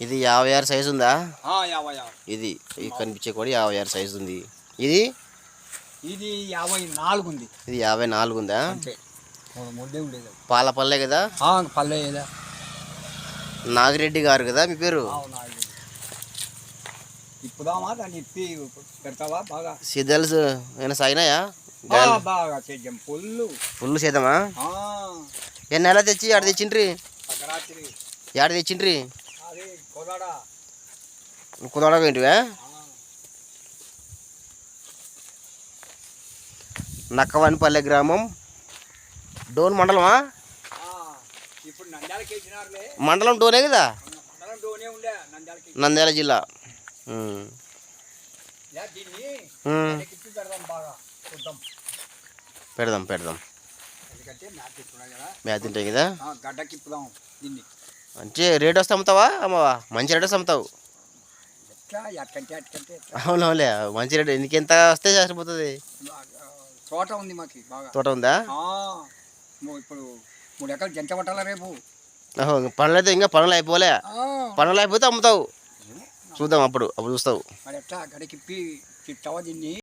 ఇది యాభై ఆరు సైజు ఉందా? ఇది కనిపించే కోడి యాభై ఆరు సైజు ఉంది. ఇది? ఇది యాభై నాలుగు ఉంది. ఇది యాభై నాలుగు ఉందా? పాల పల్లె కదా? పల్లె నాగిరెడ్డి గారు కదా మీ పేరు. ఇప్పుదామా దాన్ని ఇప్పి పెడతావా? బాగా. సిద్ధల్స్ ఏమైనా సాగినాయా? ఆ, బాగా చేద్దాం. పుల్లు. ఫుల్ ఎన్ని నెల తెచ్చి ఆడ తెచ్చిండ్రి? ఆడ తెచ్చిండ్రి? కుదవడం ఏంటివా నక్కవానిపల్లె గ్రామం డోన్ మండలమా? మండలం డోనే కదా? నంద్యాల జిల్లా. పెడదాం పెడదాం మ్యాచ్ ఇస్తున్నాయి కదా. మ్యాచ్ తింటాయి కదా? ఆ, గడ్డకి ఇప్పుదాం దీన్ని. మంచి రేట్ వస్తే అమ్ముతావా? అమ్మవా మంచి రేట్ వస్తే అమ్ముతావు. అవునవులే మంచి రేట్. నీకెంత వస్తే సరిపోతుంది? తోట ఉంది మాకు బాగా. తోట ఉందా? ఇప్పుడు మూడు ఎకరాలు జంట పట్టాలా రేపు? పనులు అయితే ఇంకా పనులు అయిపోలే. పనులు అయిపోతే అమ్ముతావు. చూద్దాం అప్పుడు అప్పుడు చూస్తావు.